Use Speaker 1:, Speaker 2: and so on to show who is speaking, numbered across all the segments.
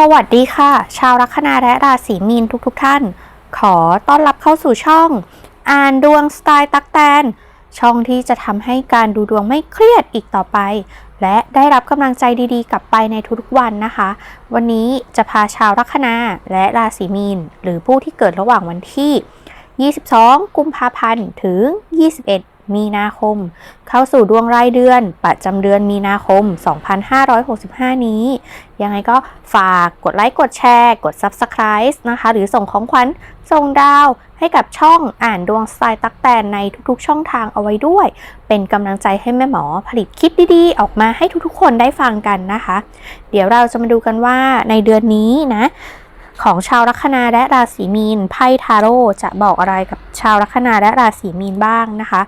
Speaker 1: สวัสดีค่ะ ชาวลัคนาและราศีมีนทุกๆทท่าน ขอต้อนรับเข้าสู่ช่อง อ่านดวงสไตล์ตักแตน ช่องที่จะทำให้การดูดวงไม่เครียดอีกต่อไป และได้รับกำลังใจดีๆ กลับไปในทุกๆวันนะคะ วันนี้จะพาชาวลัคนาและราศีมีน หรือผู้ที่เกิดระหว่างวันที่ 22 กุมภาพันธ์ถึง 21 มีนาคม เข้าสู่ดวงรายเดือน ประจำเดือนมีนาคม 2565 นี้ ยังไงก็ฝากกดไลค์กดแชร์ กด Subscribe นะคะ หรือส่งของขวัญส่งดาวให้กับช่องอ่านดวงสไตล์ตักแตนในทุกๆ ช่องทางเอาไว้ด้วย เป็นกำลังใจให้แม่หมอผลิตคลิปดีๆ ออกมาให้ทุกๆ คนได้ฟังกันนะคะ เดี๋ยวเราจะมาดูกันว่าในเดือนนี้นะของชาวลัคนาและราศีมีนไพ่ทาโร่จะบอกอะไรกับชาวลัคนาและราศีมีนบ้างนะคะ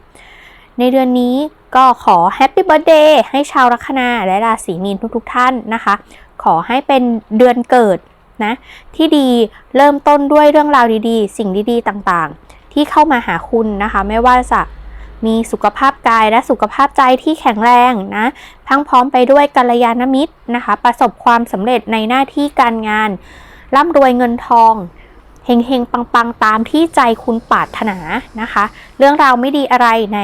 Speaker 1: ในเดือนนี้ก็ขอแฮปปี้เบิร์ a เดย์ให้ชาวลัคนาและราศีมีนทุกๆท่านนะคะ ขอให้เป็นเดือนเกิดนะที่ดีเริ่มต้นด้วยเรื่องราวดีๆ สิ่งดีๆต่างๆ ที่เข้ามาหาคุณนะคะ ไม่ว่าจะมีสุขภาพกายและสุขภาพใจที่แข็งแรงนะ ทั้งพร้อมไปด้วยกัลยาณมิตรนะคะ ประสบความสำเร็จในหน้าที่การงาน ร่ำรวยเงินทองเฮงๆ ปังๆ ตามที่ใจคุณปรารถนานะคะ เรื่องราวไม่ดีอะไรใน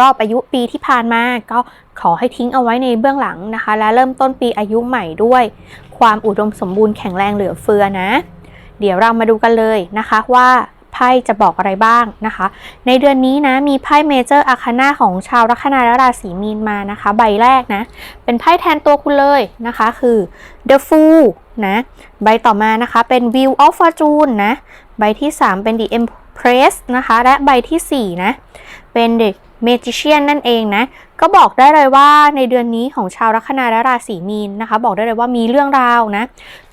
Speaker 1: รอบอายุปีที่ผ่านมาก็ขอให้ทิ้งเอาไว้ในเบื้องหลังนะคะ และเริ่มต้นปีอายุใหม่ด้วย ความอุดมสมบูรณ์แข็งแรงเหลือเฟือนะ เดี๋ยวเรามาดูกันเลยนะคะว่าไพ่จะบอกอะไรบ้างนะคะ ในเดือนนี้นะมีไพ่เมเจอร์อาคานาของชาวลัคนาและราศีมีนมานะคะ ใบแรกนะ เป็นไพ่แทนตัวคุณเลยนะคะ คือ The Fool นะ ใบต่อมานะคะเป็น Wheel of Fortune นะ ใบที่ 3 เป็น The Empress นะคะ และใบทีสี่4 นะ เป็น The Magician นั่นเองนะ ก็บอกได้เลยว่าในเดือนนี้ของชาวลัคนาและราศีมีนนะคะ บอกได้เลยว่ามีเรื่องราวนะ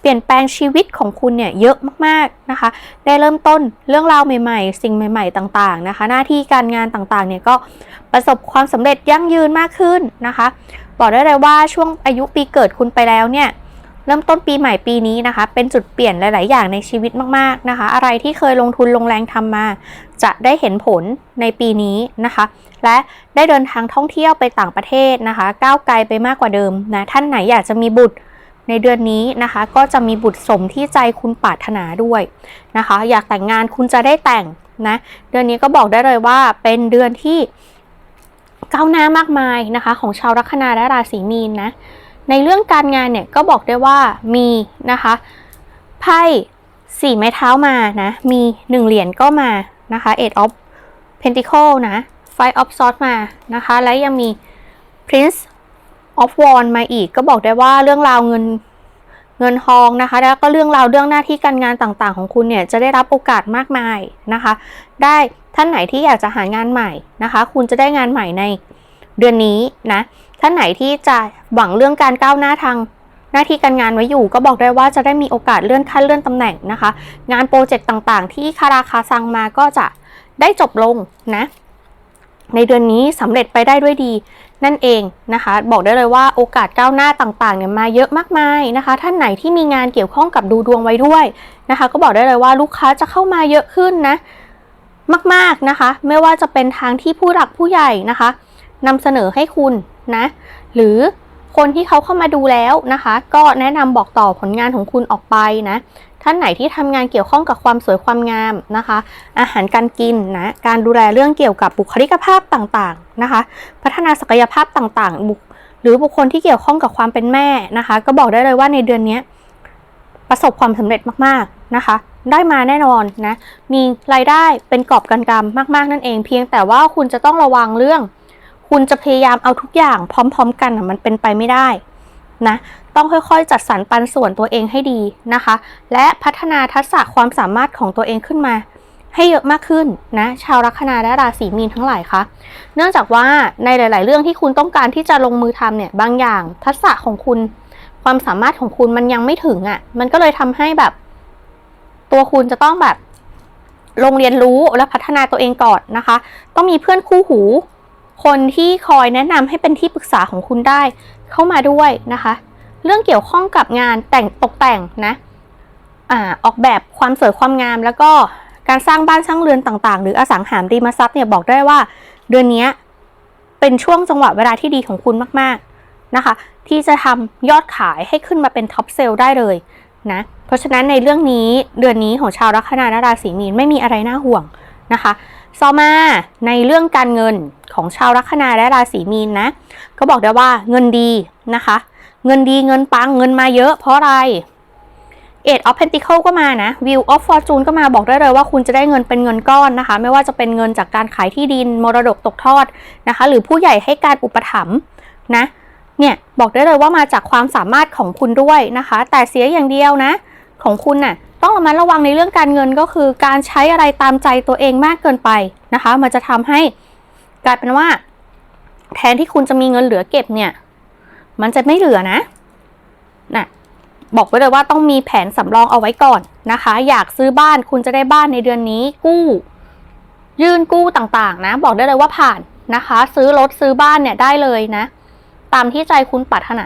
Speaker 1: เปลี่ยนแปลงชีวิตของคุณเนี่ยเยอะมากๆนะคะ ได้เริ่มต้นเรื่องราวใหม่ๆ สิ่งใหม่ ๆ ต่างๆนะคะ หน้าที่การงานต่างๆเนี่ยก็ประสบความสำเร็จยั่งยืนมากขึ้นนะคะ บอกได้เลยว่าช่วงอายุปีเกิดคุณไปแล้วเนี่ย เริ่มต้นปีใหม่ปีนี้นะคะ เป็นจุดเปลี่ยนหลาย ๆ อย่างในชีวิตมาก ๆ นะคะ อะไรที่เคยลงทุนลงแรงทำมา จะได้เห็นผลในปีนี้นะคะ และได้เดินทางท่องเที่ยวไปต่างประเทศนะคะ ก้าวไกลไปมากกว่าเดิมนะ ท่านไหนอยากจะมีบุตรในเดือนนี้นะคะ ก็จะมีบุตรสมที่ใจคุณปรารถนาด้วยนะคะ อยากแต่งงานคุณจะได้แต่งนะ เดือนนี้ก็บอกได้เลยว่าเป็นเดือนที่ก้าวหน้ามากมายนะคะ ของชาวลัคนาและราศีมีนนะ ในเรื่องการงานเนี่ยก็บอกได้ว่ามีนะคะไพ่สี่ไม้เท้ามานะมีหนึ่งเหรียญก็มานะคะ Eight of Pentacle นะ Five of Swords มานะคะและยังมี Prince of Wands มาอีกก็บอกได้ว่าเรื่องราวเงินเงินทองนะคะ แล้วก็เรื่องราวเรื่องหน้าที่การงานต่างๆ ของคุณเนี่ยจะได้รับโอกาสมากมายนะคะ ได้ท่านไหนที่อยากจะหางานใหม่นะคะ คุณจะได้งานใหม่ใน เดือนนี้นะท่านไหนที่จะหวังเรื่องการก้าวหน้าทางหน้าที่การงานไว้อยู่ ก็บอกได้ว่าจะได้มีโอกาสเลื่อนขั้นเลื่อนตำแหน่งนะคะ งานโปรเจกต์ต่างๆ ที่คาราคาซังมาก็จะได้จบลงนะ ในเดือนนี้สำเร็จไปได้ด้วยดีนั่นเองนะคะ บอกได้เลยว่าโอกาสก้าวหน้าต่างๆเนี่ยมาเยอะมากมายนะคะ ท่านไหนที่มีงานเกี่ยวข้องกับดูดวงไว้ด้วยนะคะ ก็บอกได้เลยว่าลูกค้าจะเข้ามาเยอะขึ้นนะ มากๆนะคะ ไม่ว่าจะเป็นทางที่ผู้หลักผู้ใหญ่นะคะ นำเสนอให้คุณนะ หรือคนที่เขาเข้ามาดูแล้วนะคะ ก็แนะนำบอกต่อผลงานของคุณออกไปนะ ท่านไหนที่ทำงานเกี่ยวข้องกับความสวยความงามนะคะ อาหารการกินนะ การดูแลเรื่องเกี่ยวกับบุคลิกภาพต่างๆนะคะ พัฒนาศักยภาพต่างๆบุคหรือบุคคลที่เกี่ยวข้องกับความเป็นแม่นะคะ ก็บอกได้เลยว่าในเดือนนี้ประสบความสำเร็จมากๆนะคะ ได้มาแน่นอนนะ มีรายได้เป็นกอบกันกำมาก ๆ นั่นเอง เพียงแต่ว่าคุณจะต้องระวังเรื่อง คุณจะพยายามเอาทุกอย่างพร้อม ๆ กันมันเป็นไปไม่ได้นะต้องค่อยๆ จัดสรรปันส่วนตัวเองให้ดีนะคะ และพัฒนาทักษะความสามารถของตัวเองขึ้นมา ให้เยอะมากขึ้นนะชาวลัคนาและราศีมีนทั้งหลายคะเนื่องจากว่าในหลาย ๆ เรื่องที่คุณต้องการที่จะลงมือทำเนี่ยบางอย่างทักษะของคุณ ความสามารถของคุณมันยังไม่ถึงอะ่ะ มันก็เลยทำให้แบบ ตัวคุณจะต้องแบบลงเรียนรู้และพัฒนาตัวเองก่อนนะคะ ต้องมีเพื่อนคู่หู คนที่คอยแนะนำให้เป็นที่ปรึกษาของคุณได้เข้ามาด้วยนะคะ เรื่องเกี่ยวข้องกับงานแต่งตกแต่งนะอ่าออกแบบความสวยความงามแล้วก็การสร้างบ้านสร้างเรือนต่างๆ หรืออสังหาริมทรัพย์เนี่ยบอกได้ว่า เดือนนี้เป็นช่วงจังหวะเวลาที่ดีของคุณมากๆนะคะ ที่จะทำยอดขายให้ขึ้นมาเป็นท็อปเซลล์ได้เลยนะเพราะฉะนั้นในเรื่องนี้เดือนนี้ของชาวลัคนาราศีมีนไม่มีอะไรน่าห่วงนะคะ ต่อมาในเรื่องการเงินของชาวลัคนาและราศีมีนนะก็บอกได้ว่าเงินดีนะคะ เงินดีเงินปังเงินมาเยอะเพราะอะไร Eight of Pentacle ก็มานะ View of Fortune ก็มาบอกได้เลยว่าคุณจะได้เงินเป็นเงินก้อนนะคะ ไม่ว่าจะเป็นเงินจากการขายที่ดินมรดกตกทอดนะคะ หรือผู้ใหญ่ให้การอุปถัมภ์นะเนี่ยบอกได้เลยว่ามาจากความสามารถของคุณด้วยนะคะ แต่เสียอย่างเดียวนะ ของคุณน่ะ ต้องระมัดระวังในเรื่องการเงินก็คือ การใช้อะไรตามใจตัวเองมากเกินไปนะคะ มันจะทำให้กลายเป็นว่า แทนที่คุณจะมีเงินเหลือเก็บเนี่ย มันจะไม่เหลือนะน่ะบอกไว้เลยว่าต้องมีแผนสำรองเอาไว้ก่อนนะคะ อยากซื้อบ้านคุณจะได้บ้านในเดือนนี้ กู้ ยื่นกู้ต่างๆ นะ บอกได้เลยว่าผ่านนะคะ ซื้อรถซื้อบ้านเนี่ยได้เลยนะ ตามที่ใจคุณปรารถนา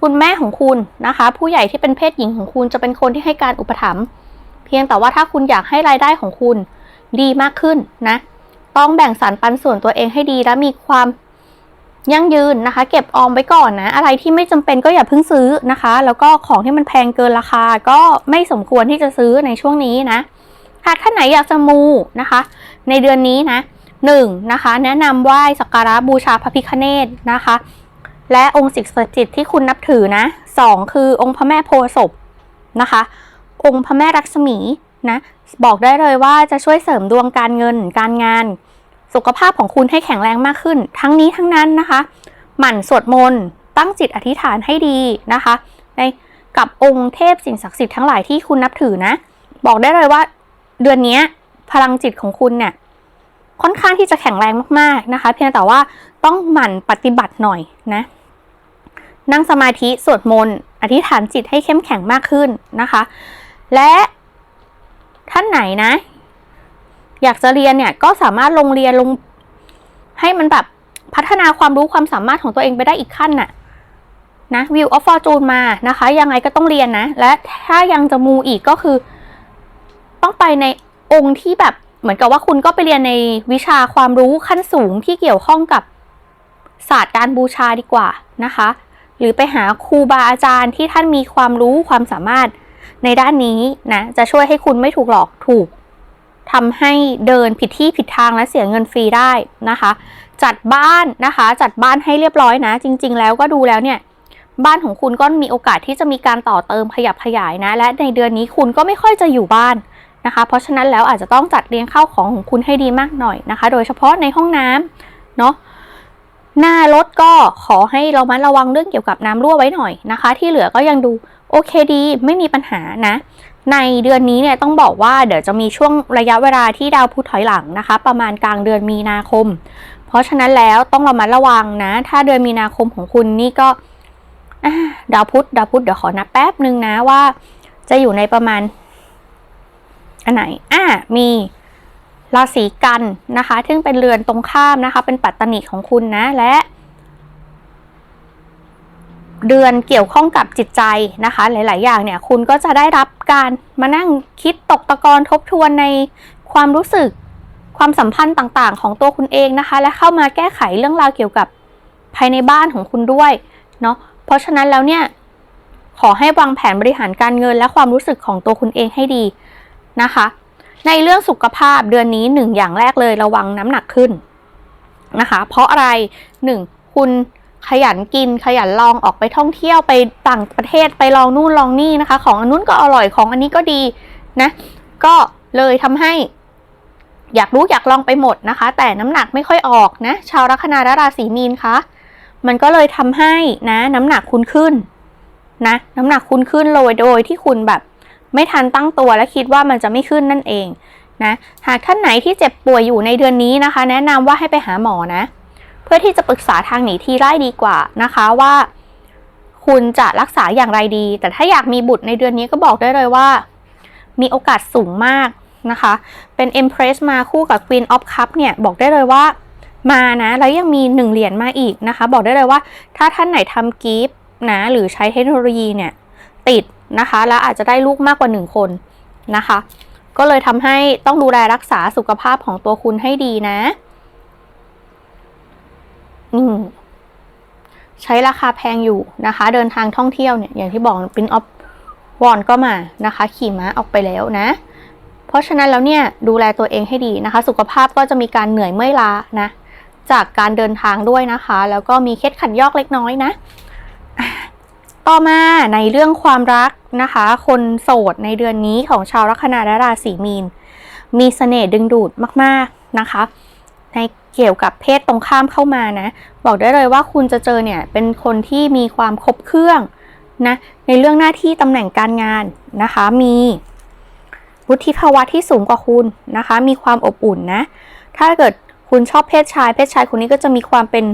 Speaker 1: คุณแม่ของคุณนะคะ ผู้ใหญ่ที่เป็นเพศหญิงของคุณจะเป็นคนที่ให้การอุปถัมภ์เพียงแต่ว่าถ้าคุณอยากให้รายได้ของคุณดีมากขึ้นนะ ต้องแบ่งสรรปันส่วนตัวเองให้ดีและมีความยั่งยืนนะคะ เก็บออมไว้ก่อนนะ อะไรที่ไม่จำเป็นก็อย่าเพิ่งซื้อนะคะ แล้วก็ของที่มันแพงเกินราคาก็ไม่สมควรที่จะซื้อในช่วงนี้นะหากท่านไหนอยากจะมูนะคะ ในเดือนนี้นะหนึ่งนะคะ แนะนำไหว้สักการะบูชาพระพิฆเนศนะคะ และองค์สิ่งศักดิ์สิทธิ์ที่คุณนับถือนะสองคือองค์พระแม่โพธิ์ศพนะคะ องค์พระแม่รักษมีนะบอกได้เลยว่าจะช่วยเสริมดวงการเงิน การงาน สุขภาพของคุณให้แข็งแรงมากขึ้น ทั้งนี้ทั้งนั้นนะคะ หมั่นสวดมนต์ตั้งจิตอธิษฐานให้ดีนะคะ ในกับองค์เทพสิ่งศักดิ์สิทธิ์ทั้งหลายที่คุณนับถือนะ บอกได้เลยว่า เดือนนี้พลังจิตของคุณเนี่ยค่อนข้างที่จะแข็งแรงมากๆนะคะ เพียงแต่ว่าต้องหมั่นปฏิบัติหน่อยนะ นั่งสมาธิสวดมนต์อธิษฐานจิตให้เข้มแข็งมากขึ้นนะคะ และท่านไหนนะ อยากจะเรียนเนี่ยก็สามารถลงเรียนลงให้มันแบบพัฒนาความรู้ความสามารถของตัวเองไปได้อีกขั้นน่ะนะ View of Fortune มานะคะ ยังไงก็ต้องเรียนนะ และถ้ายังจะมูอีกก็คือ ต้องไปในองค์ที่แบบเหมือนกับว่าคุณก็ไปเรียนในวิชาความรู้ขั้นสูงที่เกี่ยวข้องกับศาสตร์การบูชาดีกว่านะคะ หรือไปหาครูบาอาจารย์ที่ท่านมีความรู้ความสามารถในด้านนี้นะจะช่วยให้คุณไม่ถูกหลอกถูกทำให้เดินผิดที่ผิดทางและเสียเงินฟรีได้นะคะ จัดบ้านนะคะ จัดบ้านให้เรียบร้อยนะ จริง ๆ แล้วก็ดูแล้วเนี่ยบ้านของคุณก็มีโอกาสที่จะมีการต่อเติมขยับขยายนะ และในเดือนนี้คุณก็ไม่ค่อยจะอยู่บ้านนะคะ เพราะฉะนั้นแล้วอาจจะต้องจัดเรียงข้าวของของคุณให้ดีมากหน่อยนะคะ โดยเฉพาะในห้องน้ำเนาะ หน้ารถก็ขอให้เรามาระวังเรื่องเกี่ยวกับน้ำรั่วไว้หน่อยนะคะ ที่เหลือก็ยังดูโอเคดีไม่มีปัญหานะ ในเดือนนี้เนี่ยต้องบอกว่าเดี๋ยวจะมีช่วงระยะเวลาที่ดาวพุธถอยหลังนะคะ ประมาณกลางเดือนมีนาคม เพราะฉะนั้นแล้วต้องระมัดระวังนะ ถ้าเดือนมีนาคมของคุณนี่ก็ดาวพุธดาวพุธเดี๋ยวขอนับแป๊บหนึ่งนะว่า จะอยู่ในประมาณ อันไหน อ่ามี ราศีกันนะคะ ซึ่งเป็นเรือนตรงข้ามนะคะ เป็นปัตตนิของคุณนะ และ เดือนเกี่ยวข้องกับจิตใจนะคะ หลาย ๆ อย่างเนี่ย คุณก็จะได้รับการมานั่งคิดตกตะกอนทบทวนในความรู้สึกความสัมพันธ์ต่าง ๆ ของตัวคุณเองนะคะ และเข้ามาแก้ไขเรื่องราวเกี่ยวกับภายในบ้านของคุณด้วยเนาะ เพราะฉะนั้นแล้วเนี่ย ขอให้วางแผนบริหารการเงินและความรู้สึกของตัวคุณเองให้ดีนะคะ ในเรื่องสุขภาพเดือนนี้หนึ่งอย่างแรกเลยระวังน้ำหนักขึ้นนะคะ เพราะอะไรหนึ่งคุณขยันกินขยันลองออกไปท่องเที่ยวไปต่างประเทศไปลองนู่นลองนี่นะคะ ของอันนู้นก็อร่อยของอันนี้ก็ดีนะก็เลยทำให้ อยากรู้อยากลองไปหมดนะคะ แต่น้ำหนักไม่ค่อยออกนะ ชาวลัคนาและราศีมีนคะมันก็เลยทำให้นะ น้ำหนักคุณขึ้นนะ น้ำหนักคุณขึ้นโดยโดยที่คุณแบบ ไม่ทันตั้งตัวและคิดว่ามันจะไม่ขึ้นนั่นเองนะหากท่านไหนที่เจ็บป่วยอยู่ในเดือนนี้นะคะ แนะนำว่าให้ไปหาหมอนะ เพื่อที่จะปรึกษาทางหนีทีไล่ดีกว่านะคะว่า คุณจะรักษาอย่างไรดี แต่ถ้าอยากมีบุตรในเดือนนี้ก็บอกได้เลยว่า มีโอกาสสูงมากนะคะ เป็น Empress มาคู่กับ Queen of Cup เนี่ยบอกได้เลยว่ามานะแล้วยังมีหนึ่งเหรียญมาอีกนะคะ บอกได้เลยว่า ถ้าท่านไหนทำกิฟต์นะ หรือใช้เทคโนโลยีเนี่ย ติด นะคะ แล้วอาจจะได้ลูกมากกว่าหนึ่งคนนะคะ ก็เลยทำให้ต้องดูแลรักษาสุขภาพของตัวคุณให้ดีนะอืมใช้ราคาแพงอยู่นะคะ เดินทางท่องเที่ยวเนี่ยอย่างที่บอกปินออฟวอนก็มานะคะ ขี่ม้าออกไปแล้วนะ เพราะฉะนั้นแล้วเนี่ยดูแลตัวเองให้ดีนะคะ สุขภาพก็จะมีการเหนื่อยเมื่อยล้านะ จากการเดินทางด้วยนะคะ แล้วก็มีเคล็ดขันยอกเล็กน้อยนะ ต่อมาในเรื่องความรักนะคะ คนโสดในเดือนนี้ของชาวลัคนาและราศีมีน มีเสน่ห์ดึงดูดมากๆนะคะ ในเกี่ยวกับเพศตรงข้ามเข้ามานะ บอกได้เลยว่าคุณจะเจอเนี่ยเป็นคนที่มีความครบเครื่องนะในเรื่องหน้าที่ตำแหน่งการงานนะคะ มีวุฒิภาวะที่สูงกว่าคุณนะคะ มีความอบอุ่นนะ ถ้าเกิดคุณชอบเพศชาย เพศชายคนนี้ก็จะมีความเป็น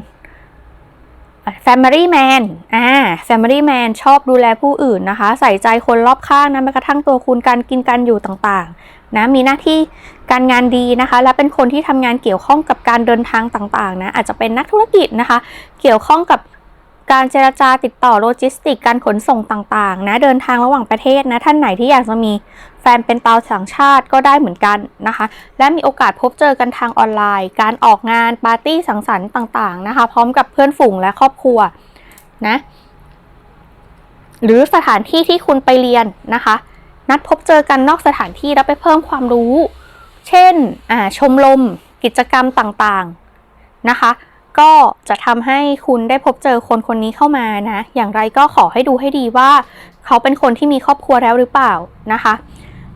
Speaker 1: Family Man อ่า Family Man ชอบดูแลผู้อื่นนะคะ ใส่ใจคนรอบข้างนะแม้กระทั่งตัวคุณการกินการอยู่ต่างๆ นะ มีหน้าที่การงานดีนะคะ และเป็นคนที่ทำงานเกี่ยวข้องกับการเดินทางต่างๆ นะ อาจจะเป็นนักธุรกิจนะคะ เกี่ยวข้องกับการเจรจาติดต่อโลจิสติก การขนส่งต่างๆ นะ เดินทางระหว่างประเทศนะ ท่านไหนที่อยากจะมี แฟนเป็นตาวต่างชาติก็ได้เหมือนกันนะคะ และมีโอกาสพบเจอกันทางออนไลน์ การออกงานปาร์ตี้สังสรรค์ต่างๆนะคะ พร้อมกับเพื่อนฝูงและครอบครัวนะหรือสถานที่ที่คุณไปเรียนนะคะ นัดพบเจอกันนอกสถานที่แล้วไปเพิ่มความรู้ เช่นชมรมกิจกรรมต่างๆนะคะ ก็จะทำให้คุณได้พบเจอคนคนนี้เข้ามานะ อย่างไรก็ขอให้ดูให้ดีว่า เขาเป็นคนที่มีครอบครัวแล้วหรือเปล่านะคะ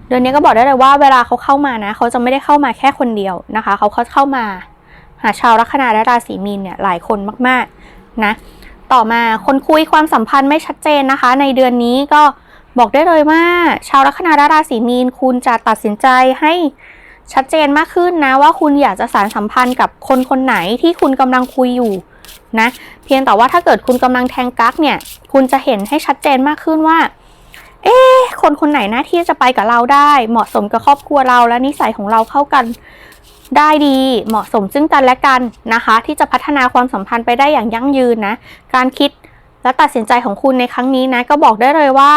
Speaker 1: เดือนนี้ก็บอกได้เลยว่าเวลาเขาเข้ามานะ เขาจะไม่ได้เข้ามาแค่คนเดียวนะคะเขาเขาเข้ามา หาชาวลัคนาและราศีมีนเนี่ยหลายคนมากๆนะ ต่อมาคนคุยความสัมพันธ์ไม่ชัดเจนนะคะ ในเดือนนี้ก็บอกได้เลยว่า ชาวลัคนาและราศีมีนคุณจะตัดสินใจให้ชัดเจนมากขึ้นนะว่าคุณอยากจะสารสัมพันธ์กับคนคนไหนที่คุณกำลังคุยอยู่นะ เพียงแต่ว่าถ้าเกิดคุณกำลังแทงกั๊กเนี่ย คุณจะเห็นให้ชัดเจนมากขึ้นว่า เอ๊ะคนคนไหนนะที่จะไปกับเราได้ เหมาะสมกับครอบครัวเราและนิสัยของเราเข้ากันได้ดีเหมาะสมซึ่งกันและกันนะคะ ที่จะพัฒนาความสัมพันธ์ไปได้อย่างยั่งยืนนะ การคิดและตัดสินใจของคุณในครั้งนี้นะ ก็บอกได้เลยว่า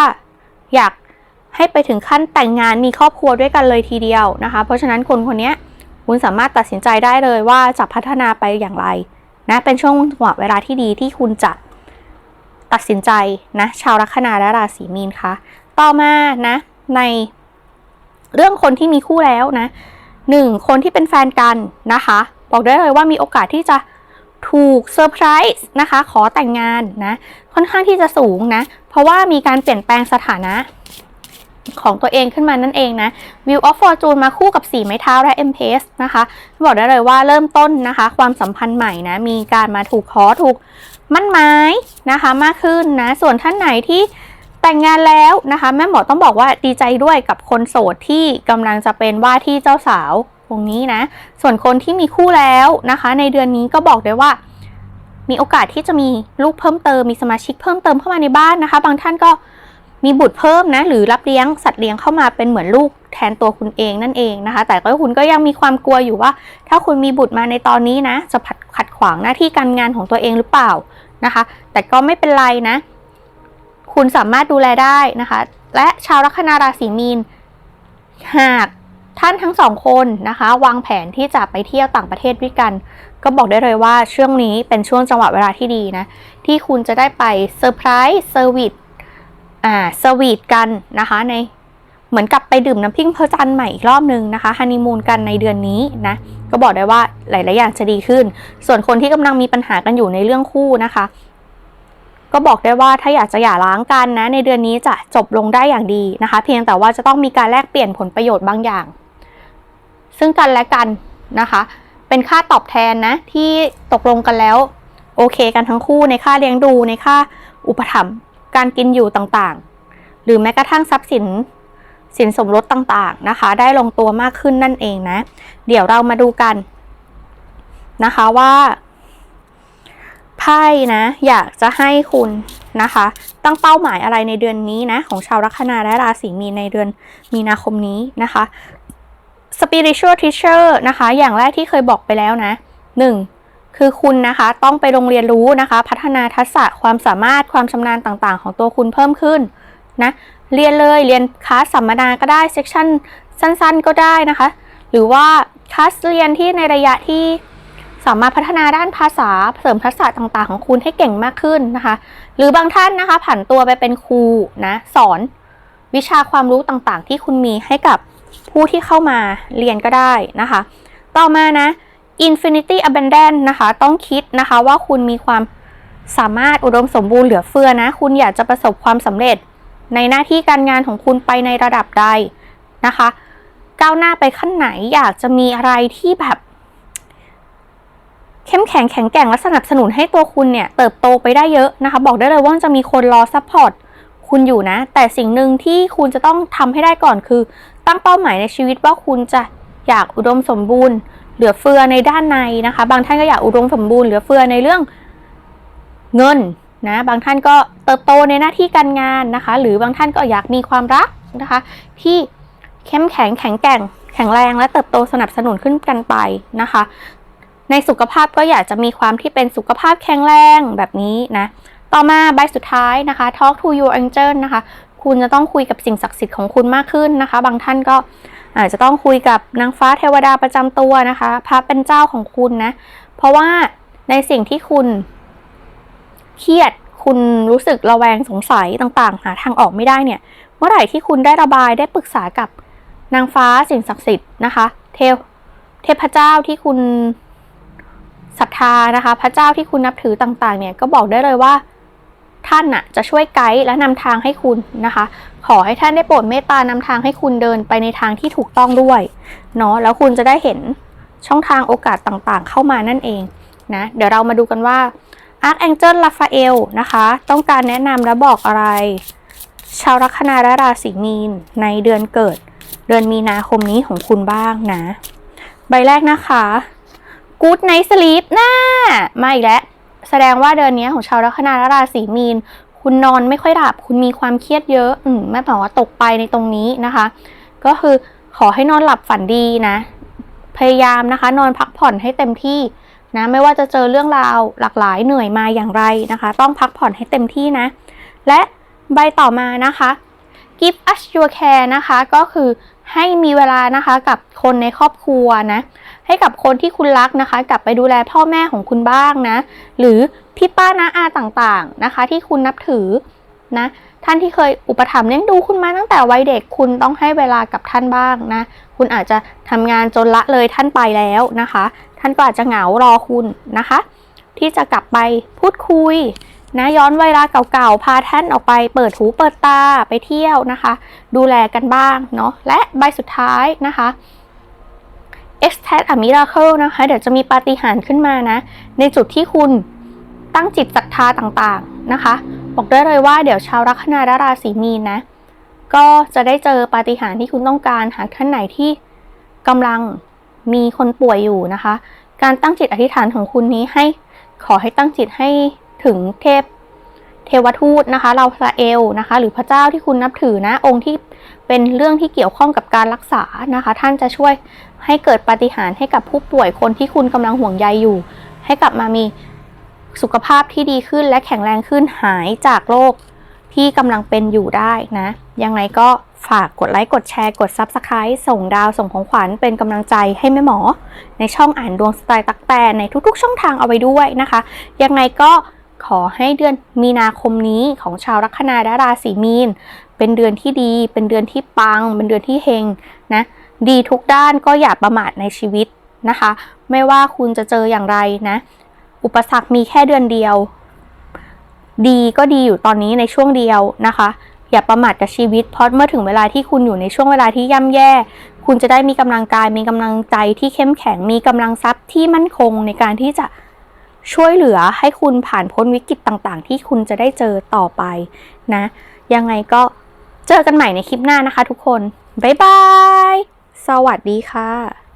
Speaker 1: อยากให้ไปถึงขั้นแต่งงานมีครอบครัวด้วยกันเลยทีเดียวนะคะ เพราะฉะนั้นคนคนนี้คุณสามารถตัดสินใจได้เลยว่าจะพัฒนาไปอย่างไรนะเป็นช่วงจังหวะเวลาที่ดีที่คุณจะตัดสินใจนะชาวลัคนาและราศีมีนคะ ต่อมานะ ในเรื่องคนที่มีคู่แล้วนะหนึ่งคนที่เป็นแฟนกันนะคะ บอกได้เลยว่ามีโอกาสที่จะถูกเซอร์ไพรส์นะคะ ขอแต่งงานนะ ค่อนข้างที่จะสูงนะ เพราะว่ามีการเปลี่ยนแปลงสถานะของตัวเองขึ้นมานั่นเองนะ View of Fortune มาคู่กับ4ไม้เท้าและ M p a c e นะคะ บอกได้เลยว่าเริ่มต้นนะคะ ความสัมพันธ์ใหม่นะ มีการมาถูกขอถูกมั่นหมายนะคะ มากขึ้นนะ ส่วนท่านไหนที่ แต่งงานแล้วนะคะ แม่หมอต้องบอกว่าดีใจด้วยกับคนโสดที่กำลังจะเป็นว่าที่เจ้าสาวตรงนี้นะ ส่วนคนที่มีคู่แล้วนะคะ ในเดือนนี้ก็บอกได้ว่า มีโอกาสที่จะมีลูกเพิ่มเติมมีสมาชิกเพิ่มเติมเข้ามาในบ้านนะคะ บางท่านก็มีบุตรเพิ่มนะ หรือรับเลี้ยงสัตว์เลี้ยงเข้ามาเป็นเหมือนลูกแทนตัวคุณเองนั่นเองนะคะ แต่ก็คุณก็ยังมีความกลัวอยู่ว่า ถ้าคุณมีบุตรมาในตอนนี้นะ จะผัดขัดขวางหน้าที่การงานของตัวเองหรือเปล่านะคะ แต่ก็ไม่เป็นไรนะ คุณสามารถดูแลได้นะคะ และชาวลัคนาราศีมีน หากท่านทั้งสองคนนะคะ วางแผนที่จะไปเที่ยวต่างประเทศด้วยกัน ก็บอกได้เลยว่าช่วงนี้เป็นช่วงจังหวะเวลาที่ดีนะ ที่คุณจะได้ไปเซอร์ไพรส์เซอร์วิสอ่าสวีทกันนะคะในเหมือนกับไปดื่มน้ำพิ้งเพอจันใหม่อีกรอบนึงนะคะฮันนีมูนกันในเดือนนี้นะ ก็บอกได้ว่าหลาย ๆ อย่างจะดีขึ้น ส่วนคนที่กำลังมีปัญหากันอยู่ในเรื่องคู่นะคะ ก็บอกได้ว่าถ้าอยากจะหย่าร้างกันนะ ในเดือนนี้จะจบลงได้อย่างดีนะคะ เพียงแต่ว่าจะต้องมีการแลกเปลี่ยนผลประโยชน์บางอย่าง ซึ่งกันและกันนะคะ เป็นค่าตอบแทนนะ ที่ตกลงกันแล้ว โอเคกันทั้งคู่ในค่าเลี้ยงดูในค่าอุปถัมภ์การกินอยู่ต่างๆ หรือแม้กระทั่งทรัพย์สินสินสมรสต่างๆนะคะ ได้ลงตัวมากขึ้นนั่นเองนะ เดี๋ยวเรามาดูกันนะคะว่า ไพ่นะ อยากจะให้คุณนะคะ ตั้งเป้าหมายอะไรในเดือนนี้นะ ของชาวลัคนาและราศีมีนในเดือนมีนาคมนี้นะคะ spiritual teacher นะคะ อย่างแรกที่เคยบอกไปแล้วนะหนึ่งคือคุณนะคะต้องไปโรงเรียนรู้นะคะ พัฒนาทักษะความสามารถความชำนาญต่างๆ ของตัวคุณเพิ่มขึ้นนะเรียนเลยเรียนคลาสสัมมนาก็ได้เซสชั่นสั้นๆ ก็ได้นะคะ หรือว่าคลาสเรียนที่ในระยะที่ สามารถพัฒนาด้านภาษาเสริมทักษะต่างๆ ของคุณให้เก่งมากขึ้นนะคะ หรือบางท่านนะคะ ผันตัวไปเป็นครูนะสอนวิชาความรู้ต่างๆ ที่คุณมีให้กับผู้ที่เข้ามาเรียนก็ได้นะคะ ต่อมานะ Infinity Abundance นะคะ ต้องคิดนะคะว่าคุณมีความสามารถอุดมสมบูรณ์เหลือเฟือนะ คุณอยากจะประสบความสำเร็จในหน้าที่การงานของคุณไปในระดับใดนะคะ ก้าวหน้าไปขั้นไหนอยากจะมีอะไรที่แบบ เข้มแข็งแข็งแกร่งและสนับสนุนให้ตัวคุณเนี่ยเติบโตไปได้เยอะนะคะ บอกได้เลยว่าจะมีคนรอซัพพอร์ตคุณอยู่นะ แต่สิ่งหนึ่งที่คุณจะต้องทำให้ได้ก่อนคือ ตั้งเป้าหมายในชีวิตว่าคุณจะอยากอุดมสมบูรณ์ เหลือเฟือในด้านในนะคะ บางท่านก็อยากอุดมสมบูรณ์เหลือเฟือในเรื่องเงินนะ บางท่านก็เติบโตในหน้าที่การงานนะคะ หรือบางท่านก็อยากมีความรักนะคะ ที่เข้มแข็งแข็งแกร่งแข็งแรงและเติบโตสนับสนุนขึ้นกันไปนะคะ ในสุขภาพก็อยากจะมีความที่เป็นสุขภาพแข็งแรงแบบนี้นะ ต่อมาใบสุดท้ายนะคะ Talk to your angel นะคะ คุณจะต้องคุยกับสิ่งศักดิ์สิทธิ์ของคุณมากขึ้นนะคะ บางท่านก็อาจจะต้องคุยกับนางฟ้าเทวดาประจำตัวนะคะ พระเป็นเจ้าของคุณนะ เพราะว่าในสิ่งที่คุณเครียดคุณรู้สึกระแวงสงสัยต่างๆ หาทางออกไม่ได้เนี่ย เมื่อไหร่ที่คุณได้ระบายได้ปรึกษากับนางฟ้าสิ่งศักดิ์สิทธิ์นะคะ เทวเทพเจ้าที่คุณ ศรัทธานะคะ พระเจ้าที่คุณนับถือต่างๆเนี่ยก็บอกได้เลยว่าท่านน่ะจะช่วยไกด์และนำทางให้คุณนะคะ ขอให้ท่านได้โปรดเมตตานำทางให้คุณเดินไปในทางที่ถูกต้องด้วยเนาะแล้วคุณจะได้เห็นช่องทางโอกาสต่างๆ เข้ามานั่นเองนะเดี๋ยวเรามาดูกันว่า Archangel Raphael นะคะ ต้องการแนะนำและบอกอะไร ชาวลัคนาและราศีมีนในเดือนเกิด เดือนมีนาคมนี้ของคุณบ้างนะ ใบแรกนะคะ Good Night Sleep น่ามาอีกแล้วแสดงว่าเดือนนี้ของชาวลัคนาและราศีมีน คุณนอนไม่ค่อยหลับ คุณมีความเครียดเยอะ อืมแม่บอกว่าตกไปในตรงนี้นะคะ ก็คือขอให้นอนหลับฝันดีนะ พยายามนะคะ นอนพักผ่อนให้เต็มที่นะ ไม่ว่าจะเจอเรื่องราวหลากหลายเหนื่อยมาอย่างไรนะคะ ต้องพักผ่อนให้เต็มที่นะ และใบต่อมานะคะ give us your care นะคะ ก็คือให้มีเวลานะคะกับคนในครอบครัวนะ ให้กับคนที่คุณรักนะคะ กลับไปดูแลพ่อแม่ของคุณบ้างนะ หรือพี่ป้าน้าอาต่างๆนะคะ ที่คุณนับถือนะท่านที่เคยอุปถัมภ์เลี้ยงดูคุณมาตั้งแต่วัยเด็กคุณต้องให้เวลากับท่านบ้างนะ คุณอาจจะทำงานจนละเลยท่านไปแล้วนะคะ ท่านก็อาจจะเหงารอคุณนะคะ ที่จะกลับไปพูดคุยนะย้อนเวลาเก่าๆ พาท่านออกไปเปิดหูเปิดตาไปเที่ยวนะคะ ดูแลกันบ้างเนาะและใบสุดท้ายนะคะ e x t a t a miracle นะคะ เดี๋ยวจะมีปาฏิหาริย์ขึ้นมานะ ในจุดที่คุณตั้งจิตศรัทธาต่างๆนะคะ บอกได้เลยว่าเดี๋ยวชาวลัคนาราศีมีนนะ ก็จะได้เจอปาฏิหาริย์ที่คุณต้องการ หากท่านไหนที่กำลังมีคนป่วยอยู่นะคะ การตั้งจิตอธิษฐานของคุณนี้ให้ขอให้ตั้งจิตให้ถึงเทพ เทวทูตนะคะเราพระเอลนะคะ หรือพระเจ้าที่คุณนับถือนะองค์ที่เป็นเรื่องที่เกี่ยวข้องกับการรักษานะคะ ท่านจะช่วยให้เกิดปาฏิหาริย์ให้กับผู้ป่วยคนที่คุณกำลังห่วงใยอยู่ ให้กลับมามีสุขภาพที่ดีขึ้นและแข็งแรงขึ้นหายจากโรคที่กำลังเป็นอยู่ได้นะ ยังไงก็ฝากกดไลค์ กดแชร์ กด Subscribe ส่งดาวส่งของขวัญเป็นกำลังใจให้แม่หมอ ในช่องอ่านดวงสไตล์ตักแตนในทุกๆ ช่องทางเอาไว้ด้วยนะคะ ยังไงก็ ขอให้เดือนมีนาคมนี้ของชาวลัคนาและราศีมีน เป็นเดือนที่ดี เป็นเดือนที่ปัง เป็นเดือนที่เฮงนะ ดีทุกด้านก็อย่าประมาทในชีวิตนะคะ ไม่ว่าคุณจะเจออย่างไรนะ อุปสรรคมีแค่เดือนเดียว ดีก็ดีอยู่ตอนนี้ในช่วงเดียวนะคะ อย่าประมาทกับชีวิต เพราะเมื่อถึงเวลาที่คุณอยู่ในช่วงเวลาที่ย่ำแย่ คุณจะได้มีกำลังกาย มีกำลังใจที่เข้มแข็ง มีกำลังทรัพย์ที่มั่นคงในการที่จะ ช่วยเหลือให้คุณผ่านพ้นวิกฤตต่างๆ ที่คุณจะได้เจอต่อไปนะ ยังไงก็เจอกันใหม่ในคลิปหน้านะคะทุกคน บ๊ายบาย สวัสดีค่ะ